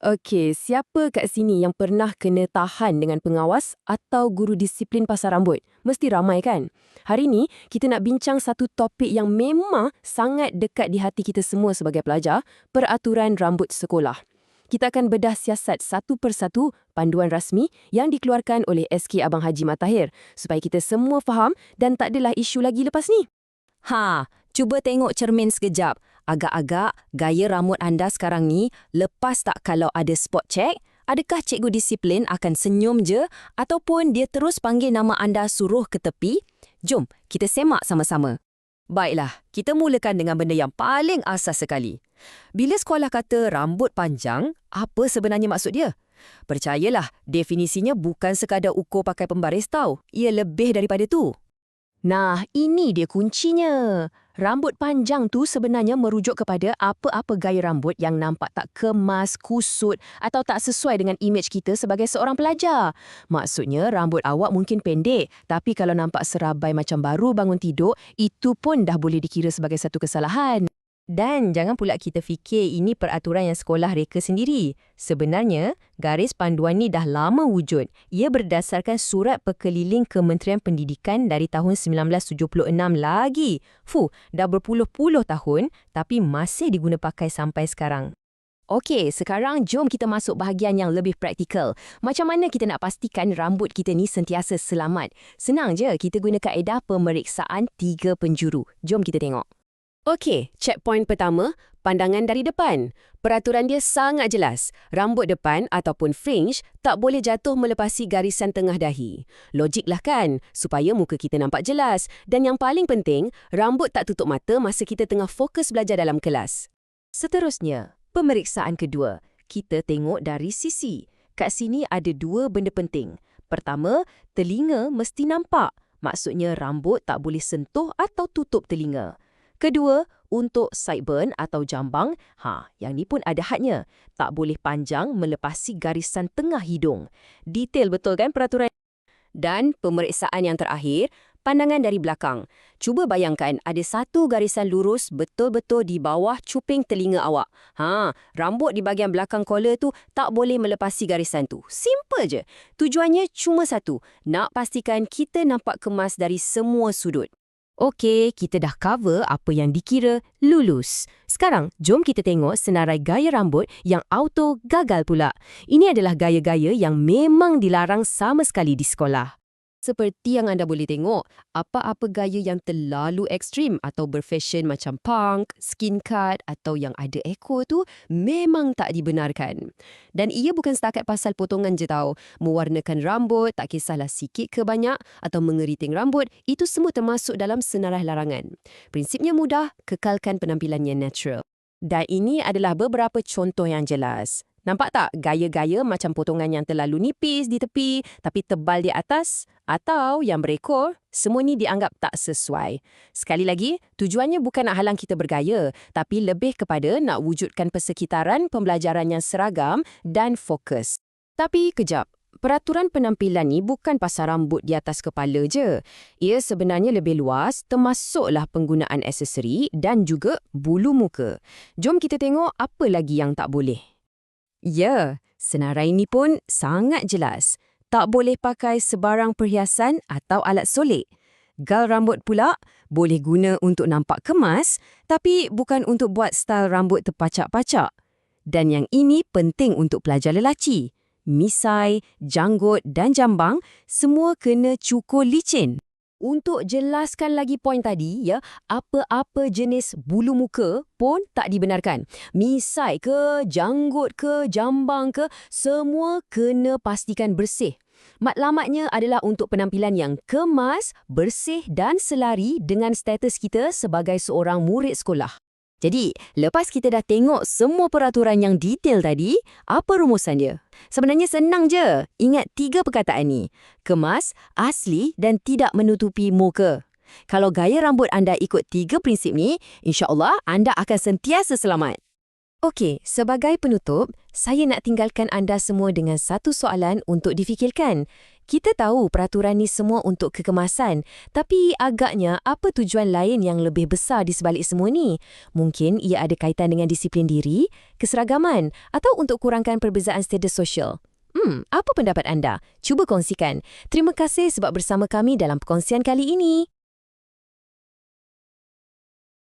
Okey, siapa kat sini yang pernah kena tahan dengan pengawas atau guru disiplin pasar rambut? Mesti ramai kan? Hari ni, kita nak bincang satu topik yang memang sangat dekat di hati kita semua sebagai pelajar, peraturan rambut sekolah. Kita akan bedah siasat satu persatu panduan rasmi yang dikeluarkan oleh SK Abang Haji Matahir supaya kita semua faham dan tak adalah isu lagi lepas ni. Ha, cuba tengok cermin sekejap. Agak-agak gaya rambut anda sekarang ni lepas tak kalau ada spot check? Adakah cikgu disiplin akan senyum je ataupun dia terus panggil nama anda suruh ke tepi? Jom, kita semak sama-sama. Baiklah, kita mulakan dengan benda yang paling asas sekali. Bila sekolah kata rambut panjang, apa sebenarnya maksud dia? Percayalah, definisinya bukan sekadar ukur pakai pembaris tau. Ia lebih daripada tu. Nah, ini dia kuncinya. Rambut panjang tu sebenarnya merujuk kepada apa-apa gaya rambut yang nampak tak kemas, kusut atau tak sesuai dengan imej kita sebagai seorang pelajar. Maksudnya rambut awak mungkin pendek, tapi kalau nampak serabai macam baru bangun tidur, itu pun dah boleh dikira sebagai satu kesalahan. Dan jangan pula kita fikir ini peraturan yang sekolah reka sendiri. Sebenarnya, garis panduan ni dah lama wujud. Ia berdasarkan surat perkeliling Kementerian Pendidikan dari tahun 1976 lagi. Fuh, dah berpuluh-puluh tahun tapi masih diguna pakai sampai sekarang. Okey, sekarang jom kita masuk bahagian yang lebih praktikal. Macam mana kita nak pastikan rambut kita ni sentiasa selamat? Senang je, kita guna kaedah pemeriksaan tiga penjuru. Jom kita tengok. Okey, checkpoint pertama, pandangan dari depan. Peraturan dia sangat jelas. Rambut depan ataupun fringe tak boleh jatuh melepasi garisan tengah dahi. Logiklah kan, supaya muka kita nampak jelas. Dan yang paling penting, rambut tak tutup mata masa kita tengah fokus belajar dalam kelas. Seterusnya, pemeriksaan kedua. Kita tengok dari sisi. Kat sini ada dua benda penting. Pertama, telinga mesti nampak. Maksudnya rambut tak boleh sentuh atau tutup telinga. Kedua, untuk sideburn atau jambang, ha, yang ni pun ada hadnya. Tak boleh panjang melepasi garisan tengah hidung. Detail betul kan peraturan? Dan pemeriksaan yang terakhir, pandangan dari belakang. Cuba bayangkan ada satu garisan lurus betul-betul di bawah cuping telinga awak. Ha, rambut di bahagian belakang collar tu tak boleh melepasi garisan tu. Simple je. Tujuannya cuma satu, nak pastikan kita nampak kemas dari semua sudut. Okey, kita dah cover apa yang dikira lulus. Sekarang, jom kita tengok senarai gaya rambut yang auto gagal pula. Ini adalah gaya-gaya yang memang dilarang sama sekali di sekolah. Seperti yang anda boleh tengok, apa-apa gaya yang terlalu ekstrim atau berfashion macam punk, skin cut atau yang ada ekor tu memang tak dibenarkan. Dan ia bukan setakat pasal potongan je tau. Mewarnakan rambut, tak kisahlah sikit ke banyak atau mengeriting rambut, itu semua termasuk dalam senarai larangan. Prinsipnya mudah, kekalkan penampilannya natural. Dan ini adalah beberapa contoh yang jelas. Nampak tak gaya-gaya macam potongan yang terlalu nipis di tepi tapi tebal di atas? Atau yang berekor, semua ni dianggap tak sesuai. Sekali lagi, tujuannya bukan nak halang kita bergaya, tapi lebih kepada nak wujudkan persekitaran pembelajaran yang seragam dan fokus. Tapi kejap, peraturan penampilan ni bukan pasal rambut di atas kepala je. Ia sebenarnya lebih luas, termasuklah penggunaan aksesori dan juga bulu muka. Jom kita tengok apa lagi yang tak boleh. Ya, senarai ini pun sangat jelas. Tak boleh pakai sebarang perhiasan atau alat solik. Gal rambut pula boleh guna untuk nampak kemas, tapi bukan untuk buat style rambut terpacak-pacak. Dan yang ini penting untuk pelajar lelaki. Misai, janggut dan jambang semua kena cukur licin. Untuk jelaskan lagi poin tadi, ya, apa-apa jenis bulu muka pun tak dibenarkan. Misai ke, janggut ke, jambang ke, semua kena pastikan bersih. Matlamatnya adalah untuk penampilan yang kemas, bersih dan selari dengan status kita sebagai seorang murid sekolah. Jadi, lepas kita dah tengok semua peraturan yang detail tadi, apa rumusan dia? Sebenarnya senang je. Ingat tiga perkataan ni. Kemas, asli dan tidak menutupi muka. Kalau gaya rambut anda ikut tiga prinsip ni, insya Allah anda akan sentiasa selamat. Okey, sebagai penutup, saya nak tinggalkan anda semua dengan satu soalan untuk difikirkan. Kita tahu peraturan ni semua untuk kekemasan, tapi agaknya apa tujuan lain yang lebih besar di sebalik semua ni? Mungkin ia ada kaitan dengan disiplin diri, keseragaman atau untuk kurangkan perbezaan status sosial. Hmm, apa pendapat anda? Cuba kongsikan. Terima kasih sebab bersama kami dalam perkongsian kali ini.